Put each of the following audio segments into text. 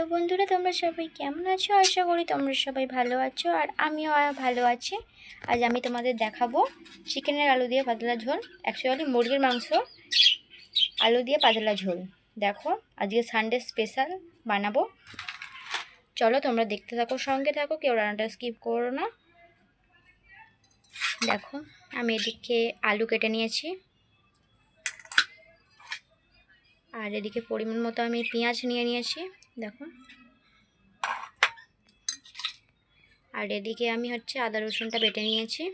তো বন্ধুরা, তোমরা সবাই কেমন আছো? আশা করি তোমরা সবাই ভালো আছো আর আমিও ভালো আছি। আজ আমি তোমাদের দেখাবো চিকেনের আলু দিয়ে পাতলা ঝোল অ্যাকচুয়ালি মুরগির মাংস, আলু দিয়ে পাতলা ঝোল। দেখো, আজকে সানডে স্পেশাল বানাবো। চলো তোমরা দেখতে থাকো, সঙ্গে থাকো, কেউ রান্নাটা স্কিপ করো না। দেখো, আমি এদিকে আলু কেটে নিয়েছি। আর এদিকে পরিমাণ মতো আমি পেঁয়াজ নিয়ে নিয়েছি। দেখো। আর এদিকে আমি হচ্ছে আদা রসুনটা বেটে নিয়েছি।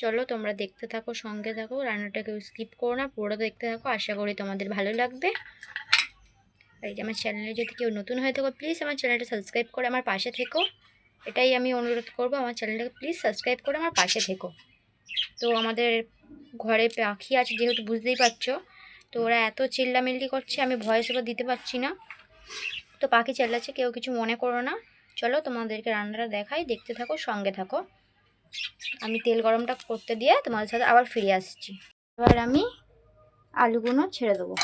চলো তোমরা দেখতে থাকো, সঙ্গে থাকো, রান্নাটা কেউ স্কিপ করো না পুরো দেখতে থাকো, আশা করি তোমাদের ভালো লাগবে। আর আমার চ্যানেলে যদি কেউ নতুন হয়ে থাকো প্লিজ আমার চ্যানেলটা সাবস্ক্রাইব করে আমার পাশে থেকো। এটাই আমি অনুরোধ করব, আমার চ্যানেলটাকে প্লিজ সাবস্ক্রাইব করে আমার পাশে থেকো। তো আমাদের ঘরে পাখি আছে, যেহেতু বুঝতেই পারছ, তো ওরা এত চিল্লামিল্লি করছে, আমি ভয়েস ওভার দিতে পারছি না। তো পাখি চেল্লাচ্ছে, কেউ কিছু মনে করো না। চলো তোমাদেরকে রান্নাটা দেখাই, দেখতে থাকো, সঙ্গে থাকো। আমি তেল গরমটা করতে দিয়ে তোমাদের সাথে আবার ফিরে আসছি। এবার আমি আলুগুলো ছেড়ে দেবো।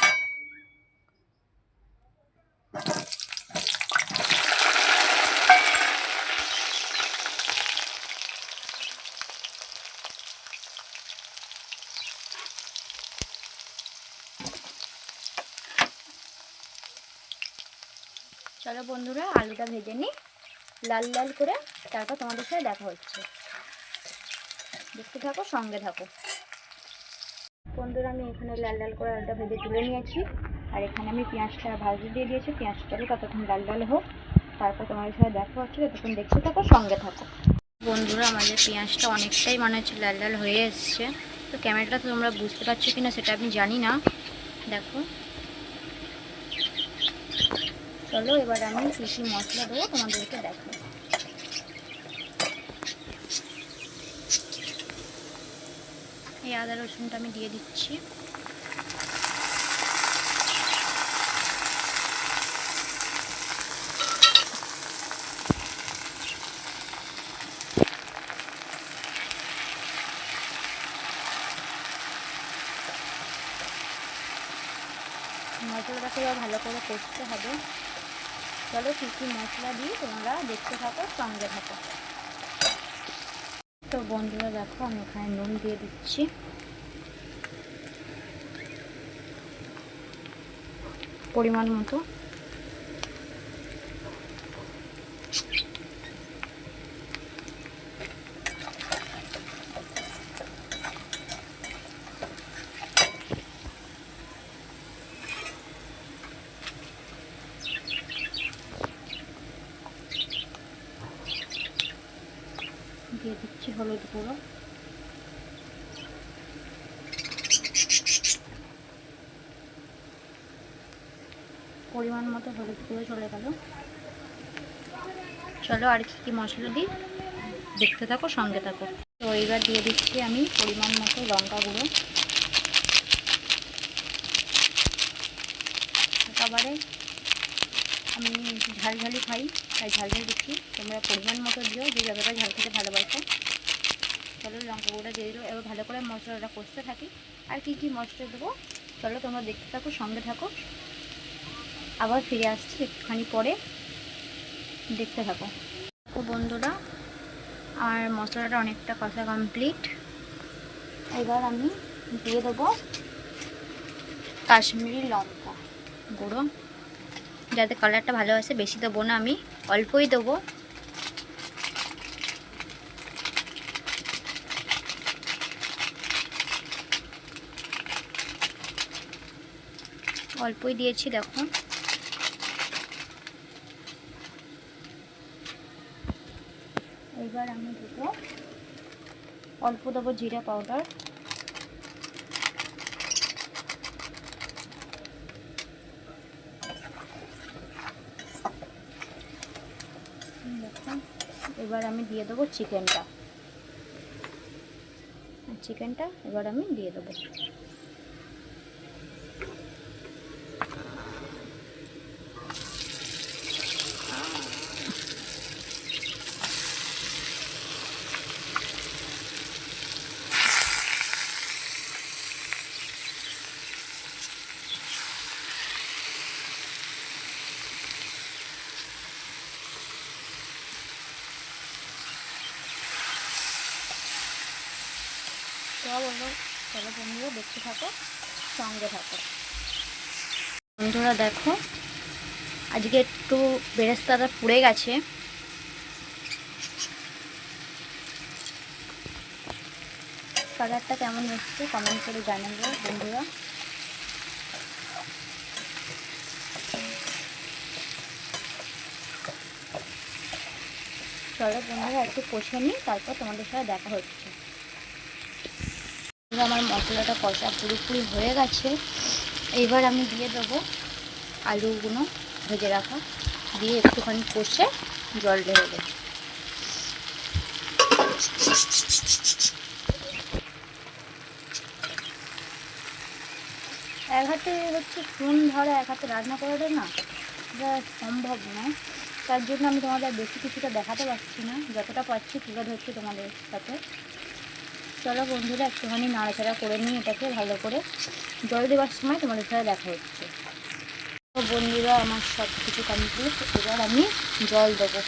চলো বন্ধুরা, আলুটা ভেজে নিই। লাল লাল করে তারপর তোমাদের সাথে দেখা হচ্ছে। দেখতে থাকো, সঙ্গে থাকো। বন্ধুরা, আমি এখানে লাল লাল করে আলুটা ভেজে তুলে নিয়েছি। আর এখানে আমি পেঁয়াজটা ভাজি দিয়ে দিয়েছি। পেঁয়াজটাকে ততক্ষণ লাল লাল হোক। তারপর তোমাদের সাথে দেখা হচ্ছে। ততক্ষণ দেখতে থাকো, সঙ্গে থাকো। বন্ধুরা, আমাদের পেঁয়াজটা অনেকটাই মনে হচ্ছে লাল লাল হয়ে এসছে। তো ক্যামেরাটা তোমরা বুঝতে পারছ কি না সেটা আমি জানি না। দেখো। চলো, এবার আমি কী কী মশলা দেবো, তোমাদেরকে দেখো এই আদা রসুনটা আমি দিয়ে দিচ্ছি। মশলাটাকে ভালো করে করতে হবে। চলো কী কী মশলা দিই তোমরা দেখতে থাকো, সঙ্গে থাকো। তো বন্ধুরা দেখো, আমি ওখানে নুন দিয়ে দিচ্ছি। পরিমাণ মতো। দিয়ে দিচ্ছি হলুদ গুঁড়ো। পরিমাণ মতো হলুদ গুঁড়ো চলে গেল। চলো আর কি কি মশলা দিই। দেখতে থাকো, সঙ্গে থাকো। তো এইবার দিয়ে দিচ্ছি আমি পরিমাণ মতো লঙ্কা গুঁড়ো। একেবারে আমি ঝাল ঝালই খাই, তাই ঝাল ঝাল দিচ্ছি। তোমরা পরিমাণ মতো দিও, যে যতটা ঝাল খেতে ভালোবাসো। চলো লঙ্কা গুঁড়োটা দিয়ে দিও এবার ভালো করে মশলাটা কষতে থাকি। আর কি কি মশলা দেবো? চলো তোমরা দেখতে থাকো, সঙ্গে থাকো। আবার ফিরে আসছি একটুখানি পরে। দেখতে থাকো। তো বন্ধুরা, আর মশলাটা অনেকটা কষা কমপ্লিট এবার আমি দিয়ে দেবো কাশ্মীরি লঙ্কা গুঁড়ো। যাতে কালারটা ভালো আসে, বেশি দেবো না আমি, অল্পই দেবো। অল্পই দিয়েছি, দেখো। এবার আমি দেবো অল্প দেবো জিরা পাউডার। এবার আমি দিয়ে দেবো চিকেনটা। চিকেনটা এবার আমি দিয়ে দেবো। বলব চলো বন্ধুরা দেখতে থাকো, সঙ্গে থাকো। বন্ধুরা দেখো, আজকে একটু বেরেস্তাটা পুড়ে গেছে। কালারটা কেমন হচ্ছে কমেন্ট করে জানাব বন্ধুরা। চলো বন্ধুরা একটু কষে নিই, তারপর তোমাদের সাথে দেখা হচ্ছে। বন্ধুরা, আমার মশলাটা কষা পুরোপুরি হয়ে গেছে। এবার আমি দিয়ে দেবো আলুগুলো ভেজে রাখা। দিয়ে একটুখানি কষে জল ঢেলে দেবো। এক হাতে হচ্ছে ফোন ধরে এক হাতে রান্না করাটা না এটা সম্ভব নয়। তার জন্য আমি তোমাদের বেশি কিছুটা দেখাতে পারছি না। যতটা পারছি তুলে ধরছি তোমাদের সাথে। চলো বন্ধুরা, একটুখানি নাড়াচাড়া করে নিয়ে এটাকে ভালো করে। জল দেওয়ার সময় তোমাদের সাথে দেখা হচ্ছে। বন্ধুরা, আমার সব কিছু কমপ্লিট এবার আমি জল দেবো।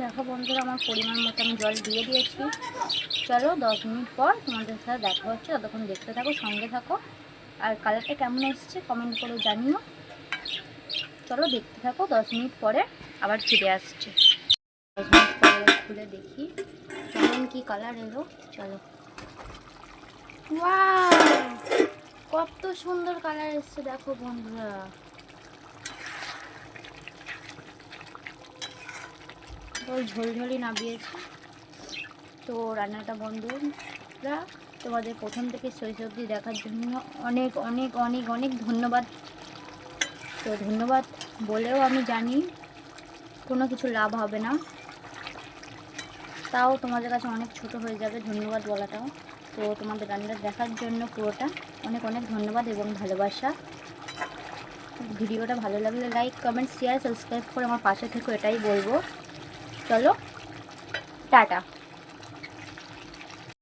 দেখো বন্ধুরা, আমার পরিমাণ মতো আমি জল দিয়ে দিয়েছি। চলো, দশ মিনিট পর তোমাদের সাথে দেখা হচ্ছে। ততক্ষণ দেখতে থাকো, সঙ্গে থাকো। আর কালারটা কেমন এসছে কমেন্ট করে জানিও। চলো, দেখতে থাকো দশ মিনিট পরে আবার ফিরে আসছে। দশ মিনিট পরে খুলে দেখি। কেমন, কি কালার এলো? চলো! কত সুন্দর কালার এসছে, দেখো বন্ধুরা। ঝোলঝোলি নামিয়েছি। তো রান্নাটা বন্ধুরা তোমাদের প্রথম থেকে শেষ অবধি দেখার জন্য অনেক অনেক অনেক অনেক ধন্যবাদ। তো ধন্যবাদ বলেও আমি জানি কোনো কিছু লাভ হবে না। তাও তোমাদের কাছে অনেক ছোট হয়ে যাবে ধন্যবাদ বলাটাও তো তোমাদের রান্নাটা দেখার জন্য পুরোটা অনেক অনেক ধন্যবাদ এবং ভালোবাসা। ভিডিওটা ভালো লাগলে লাইক কমেন্ট শেয়ার সাবস্ক্রাইব করে আমার পাশে থেকে এটাই বলব। চলো, টাটা।